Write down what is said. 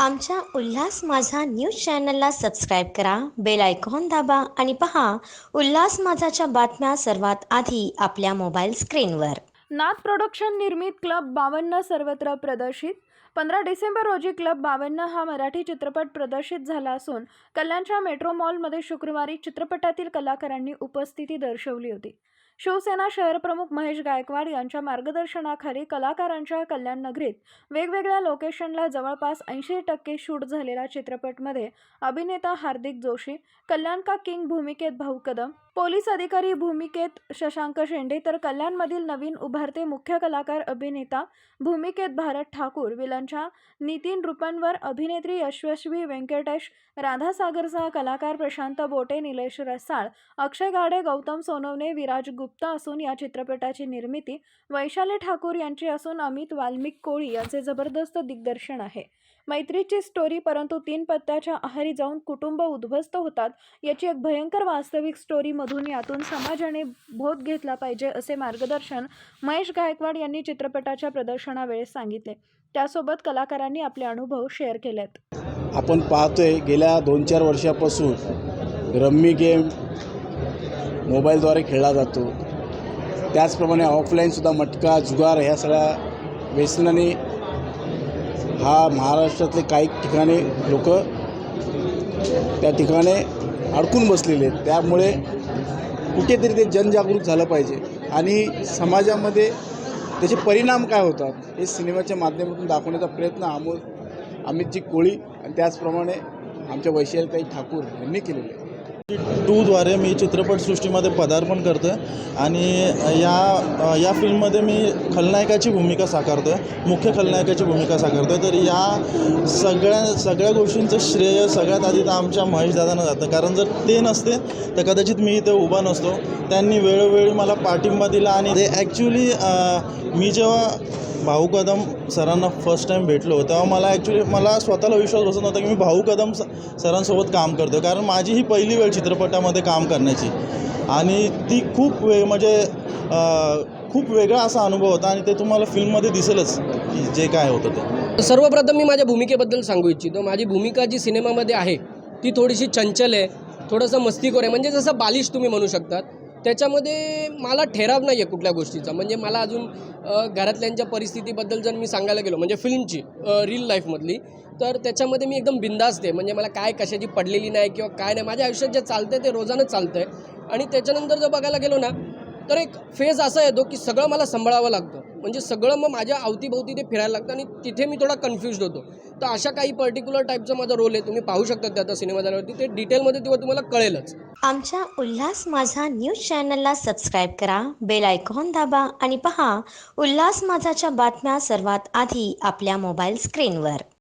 आमच्या उल्हास माझा न्यूज चॅनलला सबस्क्राईब करा बेल आयकॉन दाबा आणि पहा उल्हास माझाच्या बातम्या सर्वात आधी आपल्या मोबाईल स्क्रीनवर. नाथ प्रोडक्शन निर्मित क्लब बावन्न सर्वत्र प्रदर्शित. पंधरा डिसेंबर रोजी क्लब बावन्न हा मराठी चित्रपट प्रदर्शित झाला असून कल्याणच्या मेट्रो मॉलमध्ये शुक्रवारी चित्रपटातील कलाकारांनी उपस्थिती दर्शवली होती. शिवसेना शहरप्रमुख महेश गायकवाड यांच्या मार्गदर्शनाखाली कलाकारांच्या कल्याण नगरीत वेगवेगळ्या लोकेशनला जवळपास ऐंशी टक्के शूट झालेल्या चित्रपटमध्ये अभिनेता हार्दिक जोशी कल्याण का किंग भूमिकेत भाऊ कदम पोलीस अधिकारी भूमिकेत शशांक शेंडे तर कल्याणमधील नवीन उभारते मुख्य कलाकार अभिनेता भूमिकेत भारत ठाकूर विलनच्या नितीन रुपनवर अभिनेत्री यशस्वी व्यंकटेश राधासागरसह कलाकार प्रशांत बोटे निलेश रसाळ अक्षय गाडे गौतम सोनवणे विराज गुप्ता असून या चित्रपटाची निर्मिती वैशाली ठाकूर यांची असून अमित वाल्मिक कोळी यांचे जबरदस्त दिग्दर्शन आहे. मैत्रीची स्टोरी परंतु तीन पत्त्याच्या आहारी जाऊन कुटुंब उद्ध्वस्त होतात याची एक भयंकर वास्तविक स्टोरी मधून यातून समाजाने बोध घेतला पाहिजे असे मार्गदर्शन महेश गायकवाड यांनी चित्रपटाच्या प्रदर्शनावेळेस सांगितले. त्यासोबत कलाकारांनी आपले अनुभव शेअर केलेत. आपण पाहतोय गेल्या दोन चार वर्षापासून रम्मी गेम मोबाईलद्वारे खेळला जातो. त्याचप्रमाणे ऑफलाईनसुद्धा मटका जुगार ह्या सगळ्या व्यसनाने हा महाराष्ट्रातले काही ठिकाणी लोक त्या ठिकाणी अडकून बसलेले आहेत. त्यामुळे कुठेतरी ते जनजागृत झालं पाहिजे. आणि समाजामध्ये त्याचे परिणाम काय होतात हे सिनेमाच्या माध्यमातून दाखवण्याचा प्रयत्न अमोल अमितजी कोळी आणि त्याचप्रमाणे आमच्या वैशालीताई ठाकूर यांनी केलेले आहे टूद्वारे मी चित्रपटसृष्टीमध्ये पदार्पण करतो आहे आणि या या फिल्ममध्ये मी खलनायकाची भूमिका साकारतो आहे मुख्य खलनायकाची भूमिका साकारतो आहे तर या सगळ्या सगळ्या गोष्टींचं श्रेय सगळ्यात आधी तर आमच्या महेशदादांना जातं. कारण जर ते नसते तर कदाचित मी इथे उभा नसतो. त्यांनी वेळोवेळी मला पाठिंबा दिला आणि ते ॲक्च्युली मी जेव्हा भाऊ कदम सरांना फर्स्ट टाईम भेटलो. तेव्हा मला ॲक्च्युली मला स्वतःला विश्वास बसत नव्हता की मी भाऊ कदम सरांसोबत काम करतो कारण माझी ही पहिली वेळ चित्रपटामध्ये काम करण्याची. आणि ती खूप वे म्हणजे खूप वेगळा असा अनुभव होता आणि ते तुम्हाला फिल्ममध्ये दिसेलच की जे काय होतं ते. सर्वप्रथम मी माझ्या भूमिकेबद्दल सांगू इच्छितो. माझी भूमिका जी सिनेमामध्ये आहे ती थोडीशी चंचल आहे थोडंसं मस्तीखोर आहे. म्हणजे जसं बालिश तुम्ही म्हणू शकतात. त्याच्यामध्ये मला ठेराव नाही आहे कुठल्या गोष्टीचा. म्हणजे मला अजून घरातल्यांच्या परिस्थितीबद्दल जर मी सांगायला गेलो म्हणजे फिल्मची रील लाईफमधली तर त्याच्यामध्ये मी एकदम बिंदास्त आहे. म्हणजे मला काय कशाची पडलेली नाही किंवा काय नाही. माझ्या आयुष्यात जे चालतं आहे ते रोजानंच चालतं आहे आणि त्याच्यानंतर जर बघायला गेलो ना तर एक फेज असा येतो की सगळं मला सांभाळावं लागतं. म्हणजे सगळं मग माझ्या अवतीभोवती ते फिरायला लागतं आणि तिथे मी थोडा कन्फ्युज होतो. तर अशा काही पर्टिक्युलर टाईपचा माझा रोल आहे तुम्ही पाहू शकता त्या आता सिनेमा झाल्यावरती. ते डिटेलमध्ये तेव्हा तुम्हाला कळेलच. आमच्या उल्हास माझा न्यूज चॅनलला सबस्क्राईब करा बेल आयकॉन दाबा आणि पहा उल्हास माझाच्या बातम्या सर्वात आधी आपल्या मोबाईल स्क्रीनवर